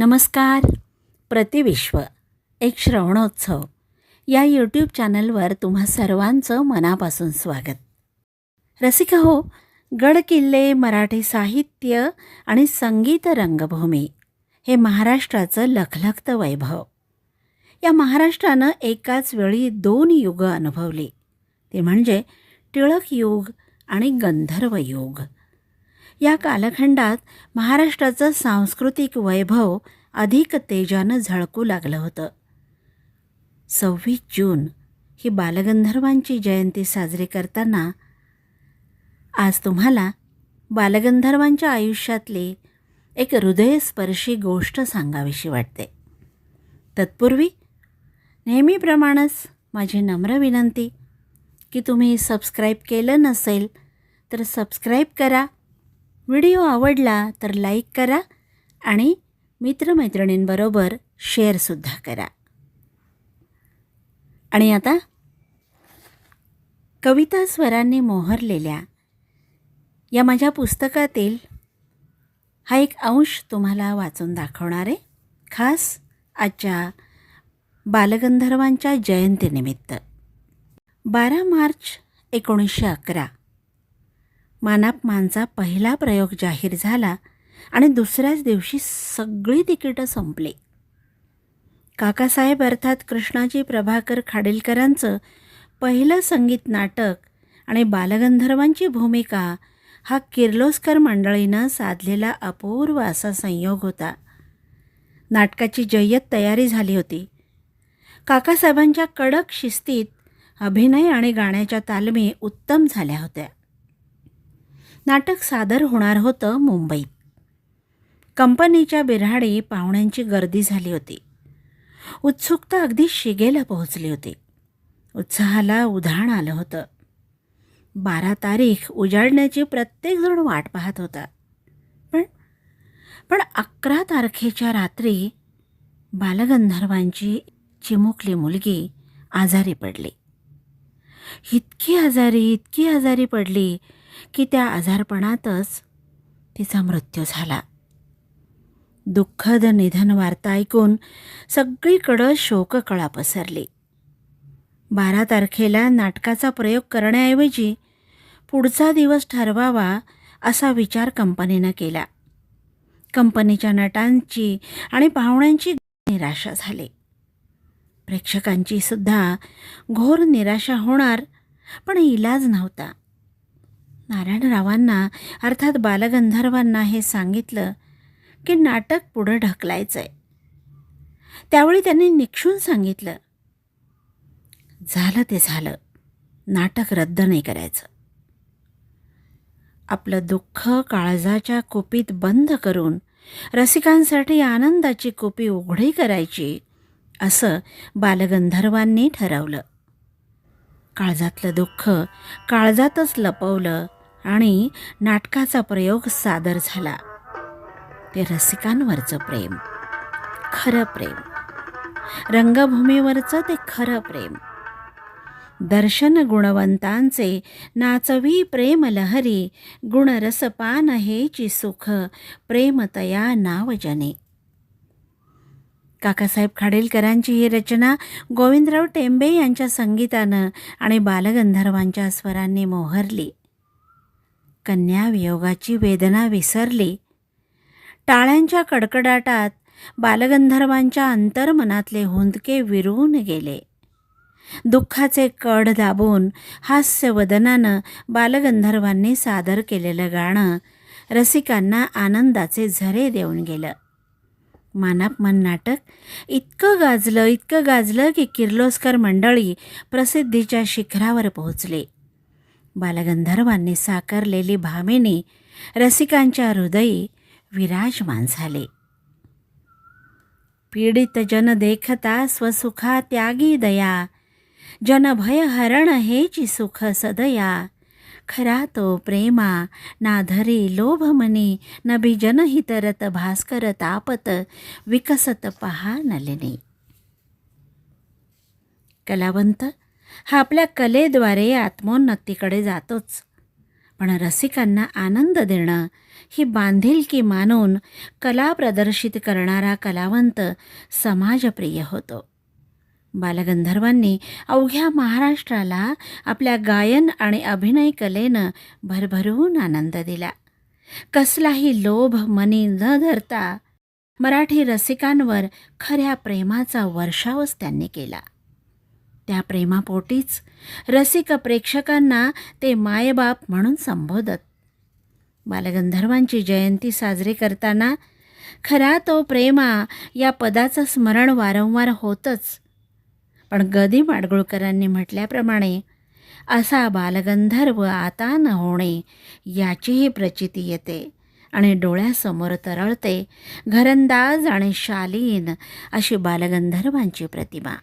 नमस्कार. प्रतिविश्व एक श्रवणोत्सव. या यूट्यूब चॅनलवर तुम्हा सर्वांचं मनापासून स्वागत. रसिका हो गड किल्ले मराठी साहित्य आणि संगीत रंगभूमी हे महाराष्ट्राचं लखलखतं वैभव. या महाराष्ट्रानं एकाच वेळी दोन युगं अनुभवली. ते म्हणजे टिळक युग आणि गंधर्व युग. या कालखंडात महाराष्ट्राचं सांस्कृतिक वैभव अधिक तेजानं झळकू लागलं होतं. सव्वीस जून ही बालगंधर्वांची जयंती साजरी करताना आज तुम्हाला बालगंधर्वांच्या आयुष्यातली एक हृदयस्पर्शी गोष्ट सांगावीशी वाटते. तत्पूर्वी नेहमीप्रमाणेच माझी नम्र विनंती की तुम्ही सबस्क्राईब केलं नसेल तर सबस्क्राईब करा. व्हिडिओ आवडला तर लाईक करा आणि मित्रमैत्रिणींबरोबर शेअरसुद्धा करा. आणि आता कविता स्वरांनी मोहरलेल्या या माझ्या पुस्तकातील हा एक अंश तुम्हाला वाचून दाखवणार आहे. खास आजच्या बालगंधर्वांच्या जयंतीनिमित्त. बारा मार्च एकोणीसशे अकरा. मानापमानचा पहिला प्रयोग जाहीर झाला आणि दुसऱ्याच दिवशी सगळी तिकीटं संपली. काकासाहेब अर्थात कृष्णाजी प्रभाकर खाडिलकरांचं पहिलं संगीत नाटक आणि बालगंधर्वांची भूमिका हा किर्लोस्कर मंडळीनं साधलेला अपूर्व असा संयोग होता. नाटकाची जय्यत तयारी झाली होती. काकासाहेबांच्या कडक शिस्तीत अभिनय आणि गाण्याच्या तालमी उत्तम झाल्या होत्या. नाटक सादर होणार होतं मुंबईत. कंपनीच्या बिऱ्हाडी पाहुण्यांची गर्दी झाली होती. उत्सुकता अगदी शिगेला पोहोचली होती. उत्साहाला उधाण आलं होतं. बारा तारीख उजाडण्याची प्रत्येकजण वाट पाहत होता. पण पण अकरा तारखेच्या रात्री बालगंधर्वांची चिमुकली मुलगी आजारी पडली. इतकी आजारी इतकी आजारी पडली की त्या आजारपणातच तिचा मृत्यू झाला. दुःखद निधन वार्ता ऐकून सगळीकडं शोककळा पसरली. बारा तारखेला नाटकाचा प्रयोग करण्याऐवजी पुढचा दिवस ठरवावा असा विचार कंपनीनं केला. कंपनीच्या नटांची आणि पाहुण्यांची निराशा झाली. प्रेक्षकांची सुद्धा घोर निराशा होणार पण इलाज नव्हता. नारायणरावांना अर्थात बालगंधर्वांना हे सांगितलं की नाटक पुढं ढकलायचं आहे त्यावेळी त्यांनी निक्षून सांगितलं झालं ते झालं. नाटक रद्द नाही करायचं. आपलं दुःख काळजाच्या कुपीत बंद करून रसिकांसाठी आनंदाची कुपी उघडी करायची असं बालगंधर्वांनी ठरवलं. काळजातलं दुःख काळजातच लपवलं आणि नाटकाचा प्रयोग सादर झाला. ते रसिकांवरचं प्रेम. खरं प्रेम. रंगभूमीवरचं ते खरं प्रेम. दर्शन गुणवंतांचे नाचवी प्रेम लहरी गुणरसपान हेची सुख प्रेमतया नावजने काकासाहेब खाडेलकरांची ही रचना गोविंदराव टेंबे यांच्या संगीतानं आणि बालगंधर्वांच्या स्वरांनी मोहरली. कन्या वियोगाची वेदना विसरली. टाळ्यांच्या कडकडाटात बालगंधर्वांच्या अंतर्मनातले हुंदके विरून गेले. दुःखाचे कड दाबून हास्यवदनानं बालगंधर्वांनी सादर केलेलं गाणं रसिकांना आनंदाचे झरे देऊन गेलं. मानापमान नाटक इतकं गाजलं इतकं गाजलं की किर्लोस्कर मंडळी प्रसिद्धीच्या शिखरावर पोहोचले. बालगंधर्वांनी साकारलेली भामिनी रसिकांच्या हृदयी विराजमान झाले. पीडित जन देखता स्वसुखा त्यागी दया जनभय हरण हेची सुख सदया. खरा तो प्रेमा नाधरी लोभ मनी नभी जनहितरत भास्कर तापत विकसत पहा नलिनी. कलावंत हा आपल्या कलेद्वारे आत्मोन्नतीकडे जातोच. पण रसिकांना आनंद देणं ही बांधिलकी मानून कला प्रदर्शित करणारा कलावंत समाजप्रिय होतो. बालगंधर्वांनी अवघ्या महाराष्ट्राला आपल्या गायन आणि अभिनय कलेनं भरभरून आनंद दिला. कसलाही लोभ मनी न धरता मराठी रसिकांवर खऱ्या प्रेमाचा वर्षावच त्यांनी केला. त्या प्रेमापोटीच रसिक प्रेक्षकांना ते मायबाप म्हणून संबोधत. बालगंधर्वांची जयंती साजरी करताना खरा तो प्रेमा या पदाचं स्मरण वारंवार होतंच. पण गदी माडगुळकरांनी म्हटल्याप्रमाणे असा बालगंधर्व आता न होणे याचीही प्रचिती येते आणि डोळ्यासमोर तरळते घरंदाज आणि शालीन अशी बालगंधर्वांची प्रतिमा.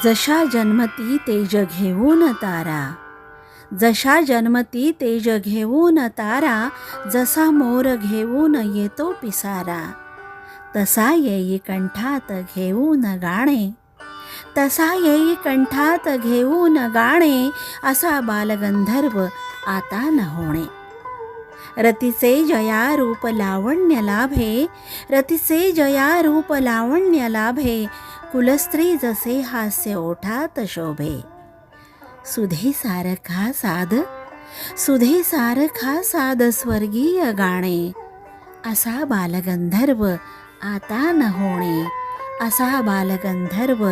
जशा जन्मती तेज घेऊन तारा. जशा जन्मती तेज घेऊन तारा जसा मोर घेऊन येतो पिसारा. तसा येई कंठात घेऊन गाणे. तसा येई कंठात घेऊन गाणे असा बालगंधर्व आता न होणे रतीचे जया रूप लावण्य लाभे रतीचे जया रूप लावण्य लाभे कुलस्त्री जसे हास्य ओठात शोभे सुधे सारखा साध सुधे सारखा साध स्वर्गीय गाणे. असा बालगंधर्व आता न होणे. असा बालगंधर्व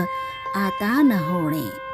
आता न होणे.